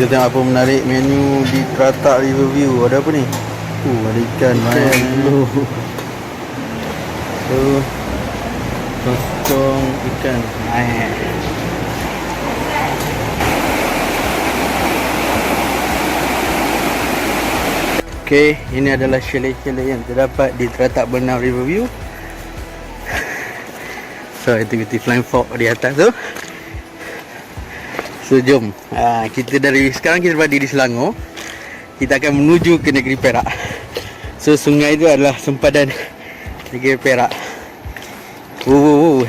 Kita tengok apa menarik menu di Tratak Riverview. Ada apa ni? Uh, ada ikan banyak dulu. So, kosong ikan. Naik. Okay, ini adalah chalet-chalet yang terdapat di Teratak Benau Riverview. So, aktiviti flying fox di atas tu. So, jom. Ha, kita dari sekarang kita berada di Selangor. Kita akan menuju ke negeri Perak. So, sungai itu adalah sempadan negeri Perak. Oh, oh, oh.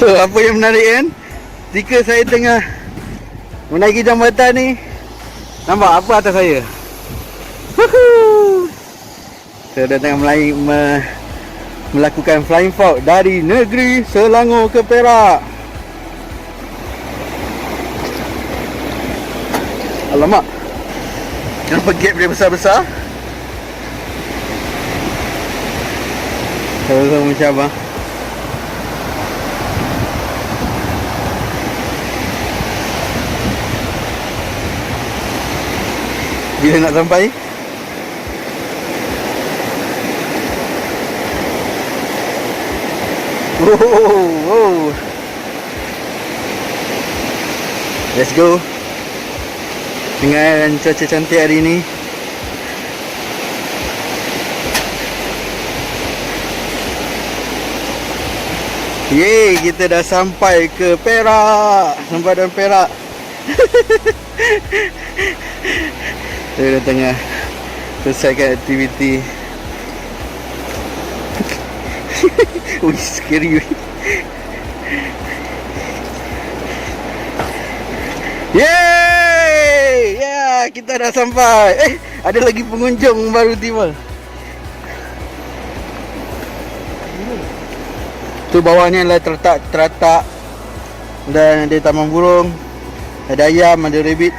So, apa yang menarik kan? Jika saya tengah menaiki jambatan ni, nampak apa atas saya? Woohoo! Saya dah tengah melai, me, melakukan flying fox dari negeri Selangor ke Perak. Alamak. Kenapa gap dia besar-besar? Sama-sama macam abang. Bila nak sampai? Oh, oh. Let's go. Dengan cuaca cantik hari ni. Yeay, kita dah sampai ke Perak. Sempadan Perak. Saya dah tengah selesaikan aktiviti. Ui, scary. Yeay! Kita dah sampai. Eh, ada lagi pengunjung baru tiba. Tu bawahnya adalah tertak teratak dan ada taman burung, ada ayam, ada rabbit.